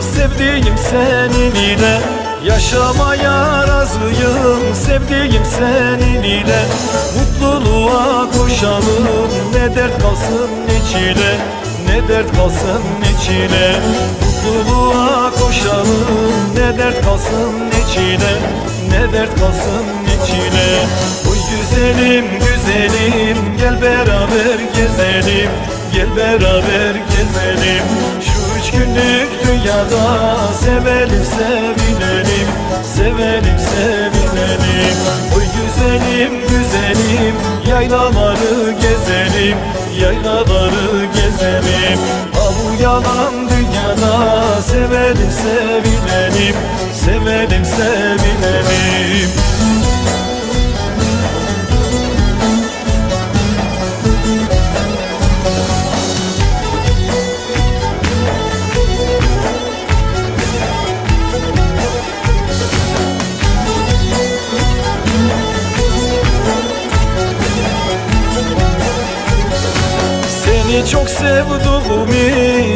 sevdiğim senin ile. Yaşamaya razıyım sevdiğim senin ile. Mutluluğa koşalım ne dert kalsın ne çile Ne dert kalsın ne çile Mutluluğa koşalım ne dert kalsın ne çile Ne dert kalsın ne çile Oy güzelim güzelim gel beraber gezelim Gel beraber gezelim. Şu üç günlük dünyada Sevelim sevinelim. Sevelim sevinelim. Oy güzelim güzelim. Yaylaları gezelim. Yaylaları gezelim. Ha bu yalan dünyada Sevelim sevinelim Sevduğumu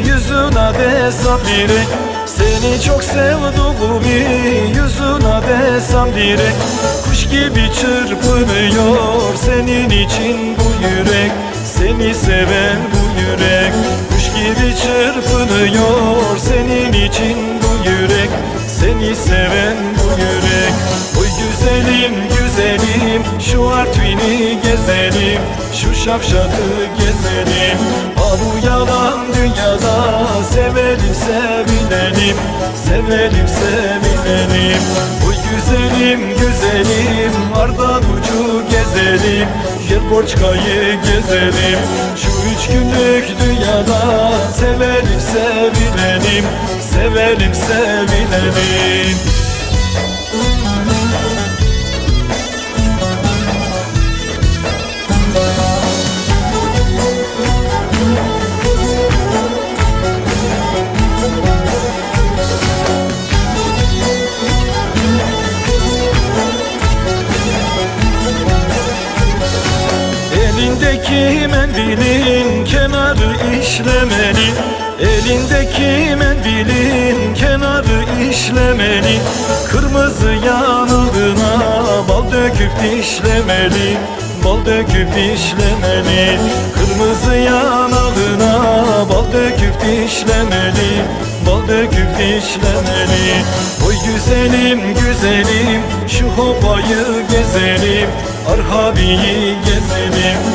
yüzüne desem direkt Seni çok sevduğumu yüzüne desem direkt Kuş gibi çırpınıyor senin için bu yürek. Seni seven bu yürek. Kuş gibi çırpınıyor senin için bu yürek. Seni seven bu yürek. Oy güzelim güzelim şu Artvin'i gezelim Şu şavşatı gezelim dünyada sevelim sevinelim Sevelim sevinelim Oy güzelim güzelim Ardan ucu gezelim Gel Borçka'yı gezelim. Şu üç günlük dünyada sevelim sevinelim Sevelim sevinelim kenarı işlemeli. Elindeki mendilin kenarı işlemeli. Kırmızı yanığına bal döküp dişlemeli. Bal döküp dişlemeli. Kırmızı yanağına bal döküp dişlemeli. Bal döküp dişlemeli. Oy güzelim güzelim şu hopayı gezelim. Arhabiyi gezelim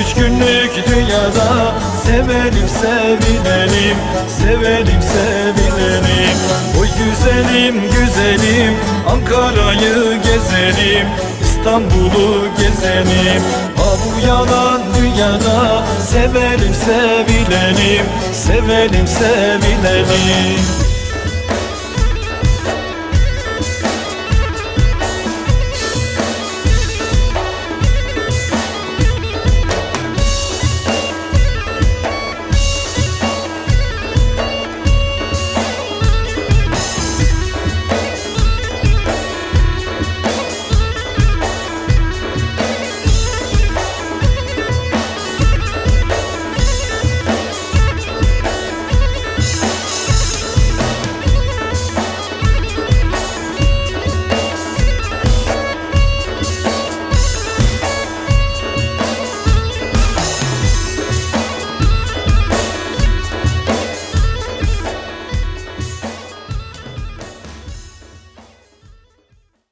üç günlük dünyada Sevelim sevinelim Sevelim sevinelim. Oy güzelim güzelim Ankara'yı gezelim İstanbul'u gezelim. Ha bu yalan dünyada Sevelim sevinelim Sevelim sevinelim